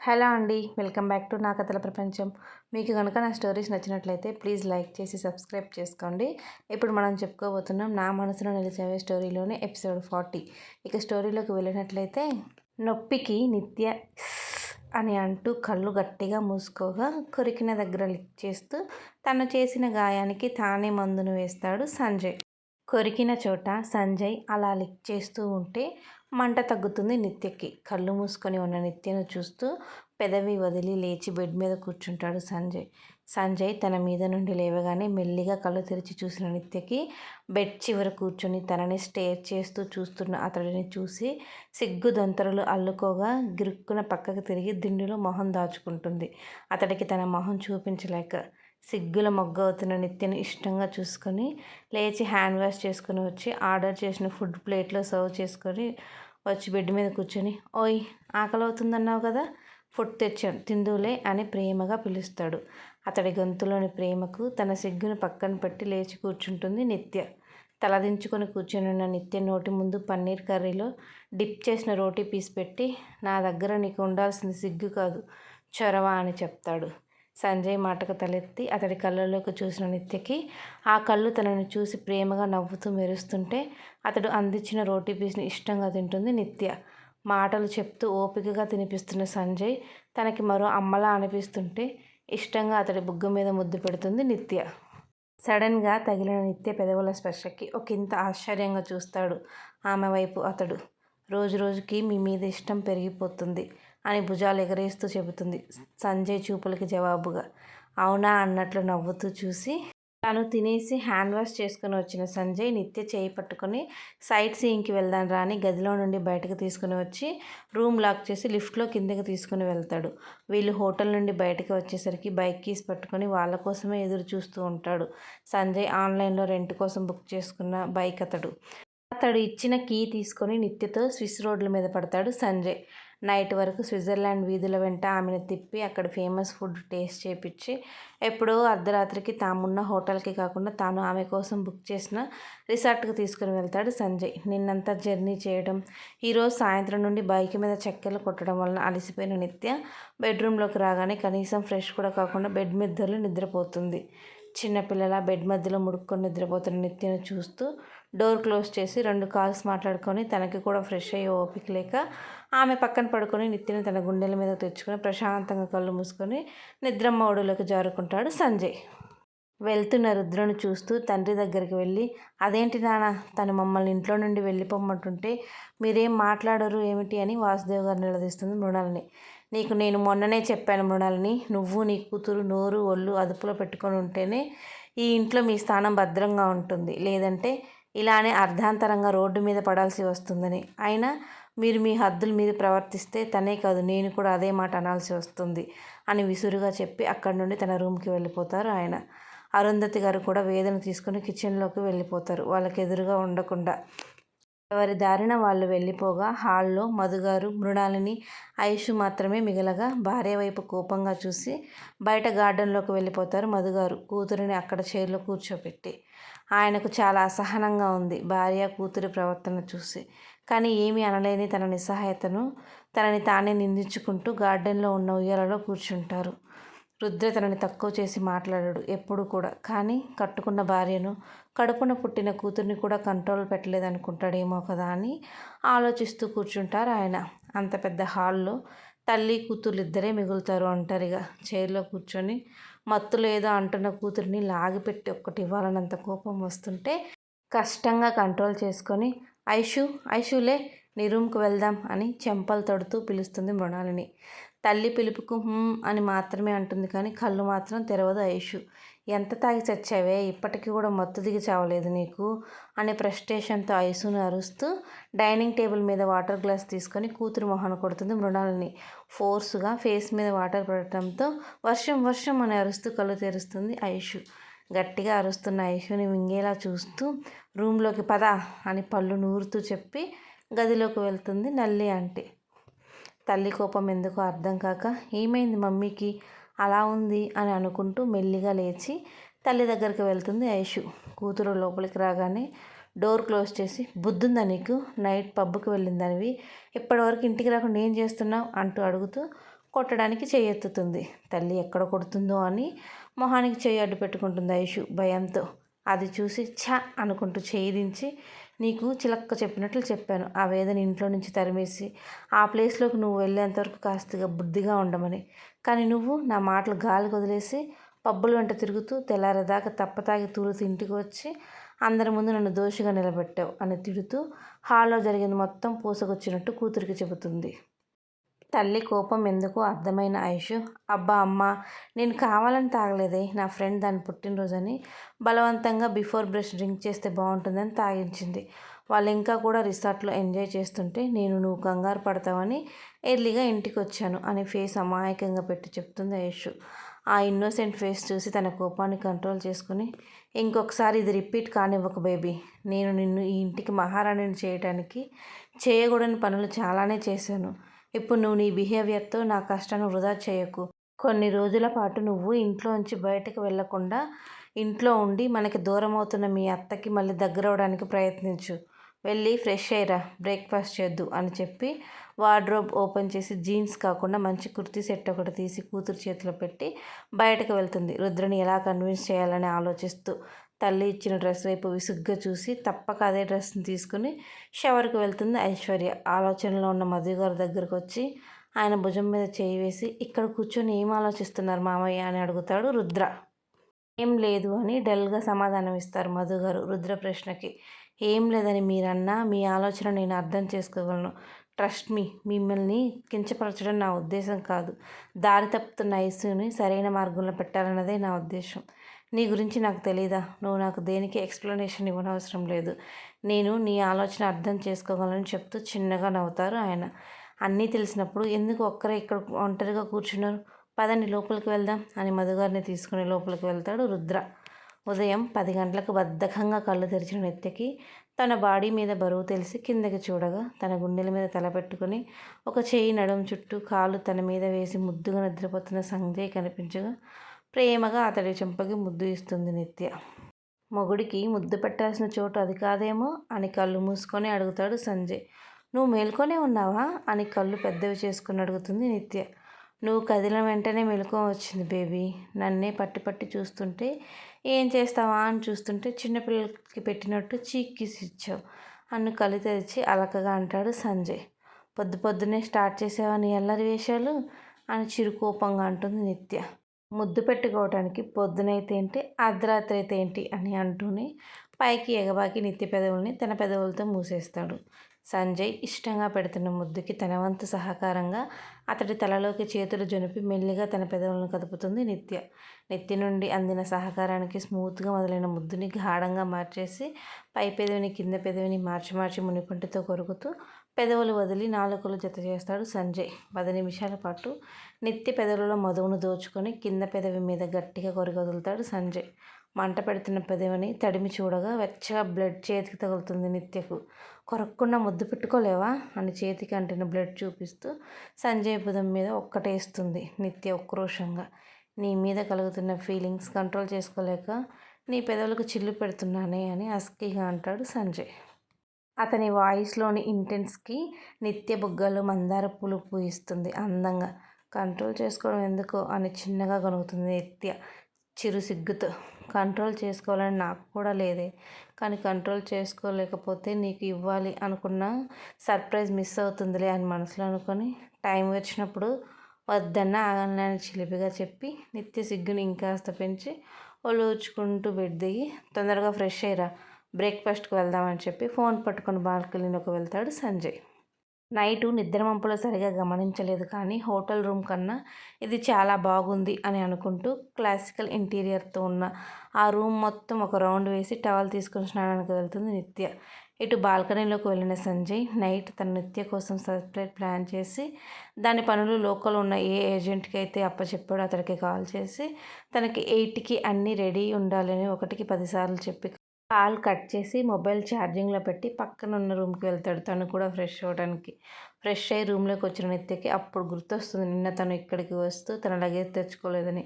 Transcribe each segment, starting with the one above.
Hello అండి welcome back to నా కథల ప్రపంచం. మీకు కనుక నా స్టోరీస్ నచ్చినట్లయితే ప్లీజ్ లైక్ చేసి సబ్స్క్రైబ్ చేసుకోండి. ఇప్పుడు మనం చెప్పుకోబోతున్నాం నా మనసులో నిలిచేవే స్టోరీలోనే ఎపిసోడ్ ఫార్టీ. ఇక స్టోరీలోకి వెళ్ళినట్లయితే నొప్పికి నిత్య అని అంటూ కళ్ళు గట్టిగా మూసుకోగా కొరికిన దగ్గర లిక్ చేస్తూ తను చేసిన గాయానికి తానే మందును వేస్తాడు సంజయ్. కొరికిన చోట సంజయ్ అలా లిక్ చేస్తూ ఉంటే మంట తగ్గుతుంది నిత్యకి. కళ్ళు మూసుకొని ఉన్న నిత్యను చూస్తూ పెదవి వదిలి లేచి బెడ్ మీద కూర్చుంటాడు సంజయ్. సంజయ్ తన మీద నుండి లేవగానే మెల్లిగా కళ్ళు తెరిచి చూసిన నిత్యకి బెడ్ చివర కూర్చొని తనని స్టేర్ చేస్తూ చూస్తున్న అతడిని చూసి సిగ్గు దొంతరలు అల్లుకోగా గిరుక్కున పక్కకు తిరిగి దిండులో మొహం దాచుకుంటుంది. అతడికి తన మొహం చూపించలేక సిగ్గుల మొగ్గవుతున్న నిత్యని ఇష్టంగా చూసుకొని లేచి హ్యాండ్ వాష్ చేసుకొని వచ్చి ఆర్డర్ చేసిన ఫుడ్ ప్లేట్లో సర్వ్ చేసుకొని వచ్చి బెడ్ మీద కూర్చొని ఓయ్ ఆకలి అవుతుందన్నావు కదా ఫుడ్ తెచ్చాను తిందులే అని ప్రేమగా పిలుస్తాడు. అతడి గొంతులోని ప్రేమకు తన సిగ్గును పక్కన పెట్టి లేచి కూర్చుంటుంది నిత్య. తలదించుకొని కూర్చొని నిత్య నోటి ముందు పన్నీర్ కర్రీలో డిప్ చేసిన రోటీ పీస్ పెట్టి నా దగ్గర నీకు ఉండాల్సింది సిగ్గు కాదు చొరవ అని చెప్తాడు. సంజయ్ మాటకు తలెత్తి అతడి కళ్ళలోకి చూసిన నిత్యకి ఆ కళ్ళు తనని చూసి ప్రేమగా నవ్వుతూ మెరుస్తుంటే అతడు అందించిన రోటీ పీస్ని ఇష్టంగా తింటుంది నిత్య. మాటలు చెప్తూ ఓపికగా తినిపిస్తున్న సంజయ్ తనకి మరో అమ్మలా అనిపిస్తుంటే ఇష్టంగా అతడి బుగ్గ మీద ముద్దు పెడుతుంది నిత్య. సడన్గా తగిలిన నిత్య పెదవుల స్పర్శకి ఒకంత ఆశ్చర్యంగా చూస్తాడు ఆమె వైపు అతడు. రోజు రోజుకి మీ మీద ఇష్టం పెరిగిపోతుంది. అని భుజాలు ఎగరేస్తూ చెబుతుంది సంజయ్ చూపులకి జవాబుగా. అవునా అన్నట్లు నవ్వుతూ చూసి తను తినేసి హ్యాండ్ వాష్ చేసుకుని వచ్చిన సంజయ్ నిత్య చేయి పట్టుకొని సైట్ సీయింగ్కి వెళ్దాం రాని గదిలో నుండి బయటకు తీసుకుని వచ్చి రూమ్ లాక్ చేసి లిఫ్ట్లో కిందకి తీసుకుని వెళ్తాడు. వీళ్ళు హోటల్ నుండి బయటకు వచ్చేసరికి బైక్ కీస్ పట్టుకొని వాళ్ళ కోసమే ఎదురు చూస్తూ ఉంటాడు. సంజయ్ ఆన్లైన్లో రెంట్ కోసం బుక్ చేసుకున్న బైక్ అతడు. అతడు ఇచ్చిన కీ తీసుకొని నిత్యతో స్విస్ రోడ్ల మీద పడతాడు సంజయ్. నైట్ వరకు స్విట్జర్లాండ్ వీధుల వెంట ఆమెను తిప్పి అక్కడ ఫేమస్ ఫుడ్ టేస్ట్ చేపించి ఎప్పుడో అర్ధరాత్రికి తామున్న హోటల్కి కాకుండా తాను ఆమె కోసం బుక్ చేసిన రిసార్ట్కి తీసుకుని వెళ్తాడు సంజయ్. నిన్నంతా జర్నీ చేయడం ఈరోజు సాయంత్రం నుండి బైక్ మీద చెక్కలు కొట్టడం వలన అలసిపోయిన నిత్య బెడ్రూమ్లోకి రాగానే కనీసం ఫ్రెష్ కూడా కాకుండా బెడ్ మీద నిద్రపోతుంది. చిన్నపిల్లల బెడ్ మధ్యలో ముడుక్కొని నిద్రపోతున్న నిత్యను చూస్తూ డోర్ క్లోజ్ చేసి రెండు కాల్స్ మాట్లాడుకొని తనకి కూడా ఫ్రెష్ అయ్యే ఓపిక లేక ఆమె పక్కన పడుకొని నిత్యని తన గుండెల మీద తెచ్చుకొని ప్రశాంతంగా కళ్ళు మూసుకొని నిద్రమ్మ ఒడిలోకి జారుకుంటాడు సంజయ్. వెళ్తున్న రుద్రను చూస్తూ తండ్రి దగ్గరికి వెళ్ళి అదేంటి నాన్న తను మమ్మల్ని ఇంట్లో నుండి వెళ్ళిపోమ్మంటుంటే మీరేం మాట్లాడరు ఏమిటి? అని వాసుదేవ్ గారు నిలదీస్తుంది మృణాలని. నీకు నేను మొన్ననే చెప్పాను మృణాలని నువ్వు నీ కూతురు నోరు ఒళ్ళు అదుపులో పెట్టుకొని ఉంటేనే ఈ ఇంట్లో మీ స్థానం భద్రంగా ఉంటుంది. లేదంటే ఇలానే అర్ధాంతరంగా రోడ్డు మీద పడాల్సి వస్తుందని. అయినా మీరు మీ హద్దుల మీద ప్రవర్తిస్తే తనే కాదు నేను కూడా అదే మాట అనాల్సి వస్తుంది అని విసురుగా చెప్పి అక్కడి నుండి తన రూమ్కి వెళ్ళిపోతారు ఆయన. అరుంధతి గారు కూడా వేదన తీసుకుని కిచెన్లోకి వెళ్ళిపోతారు. వాళ్ళకి ఎదురుగా ఉండకుండా ఎవరి దారిన వాళ్ళు వెళ్ళిపోగా హాల్లో మధుగారు మృణాలిని ఐషు మాత్రమే మిగలగా భార్య వైపు కోపంగా చూసి బయట గార్డెన్లోకి వెళ్ళిపోతారు మధుగారు. కూతురిని అక్కడ చైర్లో కూర్చోపెట్టి. ఆయనకు చాలా అసహనంగా ఉంది భార్య కూతురి ప్రవర్తన చూసి. కానీ ఏమీ అనలేని తన నిస్సహాయతను తనని తానే నిందించుకుంటూ గార్డెన్లో ఉన్న ఉయ్యాలలో కూర్చుంటారు. రుద్ర తనని తక్కువ చేసి మాట్లాడాడు ఎప్పుడు కూడా. కానీ కట్టుకున్న భార్యను కడుపున పుట్టిన కూతుర్ని కూడా కంట్రోల్ పెట్టలేదనుకుంటాడేమో కదా అని ఆలోచిస్తూ కూర్చుంటారు ఆయన. అంత పెద్ద హాల్లో తల్లి కూతురు ఇద్దరే మిగులుతారు అంటారుగా చైర్లో కూర్చొని మత్తులో ఏదో అంటున్న కూతురిని లాగిపెట్టి ఒక్కటి ఇవ్వాలన్నంత కోపం వస్తుంటే కష్టంగా కంట్రోల్ చేసుకొని ఐషు ఐషులే నీ రూమ్కి వెళ్దాం అని చెంపలు తడుతూ పిలుస్తుంది మృణాలిని. తల్లి పిలుపుకు అని మాత్రమే అంటుంది. కానీ కళ్ళు మాత్రం తెరవదు ఐషు ఎంత తాగి చచ్చావే? ఇప్పటికీ కూడా మత్తు దిగి చావలేదు నీకు అనే ఫ్రస్ట్రేషన్తో ఐసును అరుస్తూ డైనింగ్ టేబుల్ మీద వాటర్ గ్లాస్ తీసుకొని కూతురు మొహన కొడుతుంది మృణాలని. ఫోర్స్గా ఫేస్ మీద వాటర్ పడటంతో వర్షం వర్షం అని అరుస్తూ కళ్ళు తెరుస్తుంది ఐషు గట్టిగా అరుస్తున్న ఐషుని మింగేలా చూస్తూ రూమ్లోకి పద అని పళ్ళు నూరుతూ చెప్పి గదిలోకి వెళ్తుంది నల్లి అంటే తల్లి కోపం ఎందుకో అర్థం కాక ఏమైంది మమ్మీకి? అలా ఉంది అని అనుకుంటూ మెల్లిగా లేచి తల్లి దగ్గరికి వెళ్తుంది ఐషు. కూతురు లోపలికి రాగానే డోర్ క్లోజ్ చేసి బుద్ధుందా నీకు? నైట్ పబ్కి వెళ్ళిందనివి. ఇప్పటివరకు ఇంటికి రాకుండా ఏం చేస్తున్నావు? అంటూ అడుగుతూ కొట్టడానికి చేయెత్తుతుంది ఎత్తుతుంది. తల్లి ఎక్కడ కొడుతుందో అని మొహానికి చేయి అడ్డు పెట్టుకుంటుంది ఐషు భయంతో. అది చూసి ఛ అనుకుంటూ చేయి దించి నీకు చిలక్క చెప్పినట్లు చెప్పాను. ఆ వేదన ఇంట్లో నుంచి తరిమేసి ఆ ప్లేస్లోకి నువ్వు వెళ్ళేంతవరకు కాస్తగా బుద్ధిగా ఉండమని. కానీ నువ్వు నా మాటలు గాలికి వదిలేసి పబ్బుల వెంట తిరుగుతూ తెల్లారేదాకా తప్పతాగి తూలుతూ ఇంటికి వచ్చి అందరి ముందు నన్ను దోషిగా నిలబెట్టావు అని తిడుతూ హాల్లో జరిగింది మొత్తం పూసకొచ్చినట్టు కూతురికి చెబుతుంది. తల్లి కోపం ఎందుకు అర్థమైన ఐషు అబ్బా అమ్మ నేను కావాలని తాగలేదే నా ఫ్రెండ్ దాని పుట్టినరోజని? బలవంతంగా బిఫోర్ బ్రష్ డ్రింక్ చేస్తే బాగుంటుందని తాగించింది. వాళ్ళు ఇంకా కూడా రిసార్ట్లో ఎంజాయ్ చేస్తుంటే నేను నువ్వు కంగారు పడతావని ఎర్లీగా ఇంటికి వచ్చాను అని ఫేస్ అమాయకంగా పెట్టి చెప్తుంది ఐషు ఆ ఇన్నోసెంట్ ఫేస్ చూసి తన కోపాన్ని కంట్రోల్ చేసుకుని ఇంకొకసారి ఇది రిపీట్ కానివ్వక బేబీ నేను నిన్ను ఈ ఇంటికి మహారాణిని చేయడానికి చేయకూడని పనులు చాలానే చేశాను. ఇప్పుడు నువ్వు నీ బిహేవియర్తో నా కష్టాన్ని వృధా చేయకు. కొన్ని రోజుల పాటు నువ్వు ఇంట్లోంచి బయటకు వెళ్ళకుండా ఇంట్లో ఉండి మనకి దూరం అవుతున్న మీ అత్తకి మళ్ళీ దగ్గర అవడానికి ప్రయత్నించు. వెళ్ళి ఫ్రెష్ అయ్యరా బ్రేక్ఫాస్ట్ చేద్దు అని చెప్పి వార్డ్రోబ్ ఓపెన్ చేసి జీన్స్ కాకుండా మంచి కుర్తీ సెట్ ఒకటి తీసి కూతురు చేతిలో పెట్టి బయటకు వెళ్తుంది. రుద్రని ఎలా కన్విన్స్ చేయాలని ఆలోచిస్తూ తల్లి ఇచ్చిన డ్రెస్ వైపు విసుగ్గా చూసి తప్పక అదే డ్రెస్ని తీసుకుని షవర్కి వెళ్తుంది ఐశ్వర్య. ఆలోచనలో ఉన్న మధు గారి దగ్గరకు వచ్చి ఆయన భుజం మీద చేయి వేసి ఇక్కడ కూర్చొని ఏం ఆలోచిస్తున్నారు మామయ్య? అని అడుగుతాడు రుద్ర. ఏం లేదు అని డల్గా సమాధానం ఇస్తారు మధు గారు రుద్ర ప్రశ్నకి. ఏం లేదని మీరన్నా మీ ఆలోచన నేను అర్థం చేసుకోగలను. Trust me. మిమ్మల్ని కించపరచడం నా ఉద్దేశం కాదు. దారి తప్పుతున్న ఐసుని సరైన మార్గంలో పెట్టాలన్నదే నా ఉద్దేశం. నీ గురించి నాకు తెలీదా? నువ్వు నాకు దేనికి ఎక్స్ప్లెనేషన్ ఇవ్వనవసరం లేదు. నేను నీ ఆలోచన అర్థం చేసుకోగలను చెప్తూ చిన్నగా నవ్వుతారు ఆయన. అన్నీ తెలిసినప్పుడు ఎందుకు ఒక్కరే ఇక్కడ ఒంటరిగా కూర్చున్నారు? పదండి లోపలికి వెళ్దాం అని మధుగారిని తీసుకుని లోపలికి వెళ్తాడు రుద్ర. ఉదయం పది గంటలకు బద్ధకంగా కళ్ళు తెరిచిన నెత్తికి తన బాడీ మీద బరువు తెలిసి కిందకి చూడగా తన గుండెల మీద తలపెట్టుకుని ఒక చేయి నడుము చుట్టూ కాలు తన మీద వేసి ముద్దుగా నిద్రపోతున్న సంజయ్ కనిపించగా ప్రేమగా అతడి చెంపకి ముద్దు ఇస్తుంది నిత్య. మొగుడికి ముద్దు పెట్టాల్సిన చోటు అది కాదేమో అని కళ్ళు మూసుకొని అడుగుతాడు సంజయ్. నువ్వు మేల్కొనే ఉన్నావా అని కళ్ళు పెద్దవి చేసుకుని అడుగుతుంది నిత్య. నువ్వు కదిలిన వెంటనే మెలకువ వచ్చింది బేబీ. నన్నే పట్టి పట్టి చూస్తుంటే ఏం చేస్తావా అని చూస్తుంటే చిన్నపిల్లలకి పెట్టినట్టు చీక్కిసి ఇచ్చావు అన్ను కళ్ళు తెరిచి అలకగా అంటాడు సంజయ్. పొద్దు పొద్దున్నే స్టార్ట్ చేసావా ఎల్లరి వేషాలు అని చిరుకోపంగా అంటుంది నిత్య. ముద్దు పెట్టుకోవటానికి పొద్దునైతే ఏంటి అర్ధరాత్రి అయితే ఏంటి అని అంటూనే పైకి ఎగబాకి నిత్య పెదవుల్ని తన పెదవులతో మూసేస్తాడు. సంజయ్ ఇష్టంగా పెడుతున్న ముద్దుకి తన వంతు సహకారంగా అతడి తలలోకి చేతులు జొనిపి మెల్లిగా తన పెదవులను కదుపుతుంది నిత్య. నిత్య నుండి అందిన సహకారానికి స్మూత్గా మొదలైన ముద్దుని గాఢంగా మార్చేసి పై పెదవిని కింద పెదవిని మార్చి మార్చి మునిపంటితో కొరుకుతూ పెదవులు వదిలి నాలుకలు జత చేస్తాడు సంజయ్. పది నిమిషాల పాటు నిత్య పెదవులలో మధువును దోచుకొని కింద పెదవి మీద గట్టిగా కొరిగొదులుతాడు సంజయ్. మంట పెడుతున్న పెదవిని తడిమి చూడగా వెచ్చగా బ్లడ్ చేతికి తగులుతుంది నిత్యకు. కొరక్కుండా ముద్దు పెట్టుకోలేవా? అని చేతికి అంటిన బ్లడ్ చూపిస్తూ సంజయ్ బుధం మీద ఒక్కటేస్తుంది నిత్య ఉక్రోషంగా. నీ మీద కలుగుతున్న ఫీలింగ్స్ కంట్రోల్ చేసుకోలేక నీ పెదవులకు చిల్లు పెడుతున్నానే అని అస్కీగా అంటాడు సంజయ్. అతని వాయిస్లోని ఇంటెన్స్కి నిత్య బుగ్గలు మందార పూలు పూయిస్తుంది. అందంగా కంట్రోల్ చేసుకోవడం ఎందుకు అని చిన్నగా కొనుగుతుంది నిత్య. చిరు సిగ్గుతో కంట్రోల్ చేసుకోవాలని నాకు కూడా లేదే. కానీ కంట్రోల్ చేసుకోలేకపోతే నీకు ఇవ్వాలి అనుకున్న సర్ప్రైజ్ మిస్ అవుతుందిలే అని మనసులో అనుకొని టైం వచ్చినప్పుడు వద్దన్న ఆగలని చిలిపిగా చెప్పి నిత్య సిగ్గుని ఇంకాస్త పెంచి ఒలుచుకుంటూ బెడ్ దిగి తొందరగా ఫ్రెష్ అయ్యరా. బ్రేక్ఫాస్ట్కి వెళ్దామని చెప్పి ఫోన్ పట్టుకొని బాల్కనీలోకి వెళ్తాడు సంజయ్. నైటు నిద్రమంపులో సరిగా గమనించలేదు కానీ హోటల్ రూమ్ కన్నా ఇది చాలా బాగుంది అని అనుకుంటూ క్లాసికల్ ఇంటీరియర్తో ఉన్న ఆ రూమ్ మొత్తం ఒక రౌండ్ వేసి టవల్ తీసుకుని స్నానానికి వెళ్తుంది నిత్య. ఇటు బాల్కనీలోకి వెళ్ళిన సంజయ్ నైట్ తన నిత్య కోసం సపరేట్ ప్లాన్ చేసి దాని పనులు లోకల్ ఉన్న ఏ ఏజెంట్కి అయితే అప్పచెప్పాడో అతడికి కాల్ చేసి తనకి ఎయిట్కి అన్నీ రెడీ ఉండాలని ఒకటికి పదిసార్లు చెప్పి కాల్ కట్ చేసి మొబైల్ ఛార్జింగ్లో పెట్టి పక్కన ఉన్న రూమ్కి వెళ్తాడు. తను కూడా ఫ్రెష్ అవ్వడానికి ఫ్రెష్ అయ్యి రూమ్లోకి వచ్చిన నిత్యకి అప్పుడు గుర్తొస్తుంది. నిన్న తను ఇక్కడికి వస్తూ తన లగేజ్ తెచ్చుకోలేదని.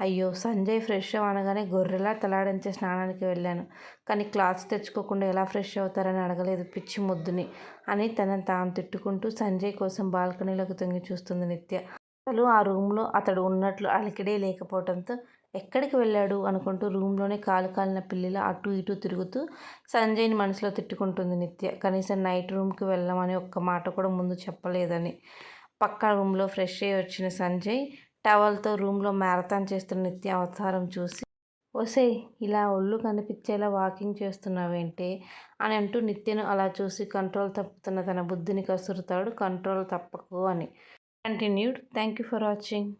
అయ్యో సంజయ్ ఫ్రెష్ అనగానే గొర్రెలా తలాడించే స్నానానికి వెళ్ళాను. కానీ క్లాత్స్ తెచ్చుకోకుండా ఎలా ఫ్రెష్ అవుతారని అడగలేదు పిచ్చి ముద్దుని అని తనని తాను తిట్టుకుంటూ సంజయ్ కోసం బాల్కనీలోకి తొంగి చూస్తుంది నిత్య. అసలు ఆ రూమ్లో అతడు ఉన్నట్లు అలికిడే లేకపోవడంతో ఎక్కడికి వెళ్ళాడు అనుకుంటూ రూమ్లోనే కాలు కాలిన పిల్లిలా అటు ఇటు తిరుగుతూ సంజయ్ని మనసులో తిట్టుకుంటుంది నిత్య. కనీసం నైట్ రూమ్కి వెళ్ళమని ఒక్క మాట కూడా ముందు చెప్పలేదని. పక్క రూమ్లో ఫ్రెష్ అయ్యి వచ్చిన సంజయ్ టవల్తో రూమ్లో మ్యారథాన్ చేస్తున్న నిత్య అవతారం చూసి ఒసే ఇలా ఒళ్ళు కనిపించేలా వాకింగ్ చేస్తున్నావేంటే? అని అంటూ నిత్యను అలా చూసి కంట్రోల్ తప్పుతున్న తన బుద్ధిని కసురుతాడు. కంట్రోల్ తప్పకు అని. Continued. Thank you for watching.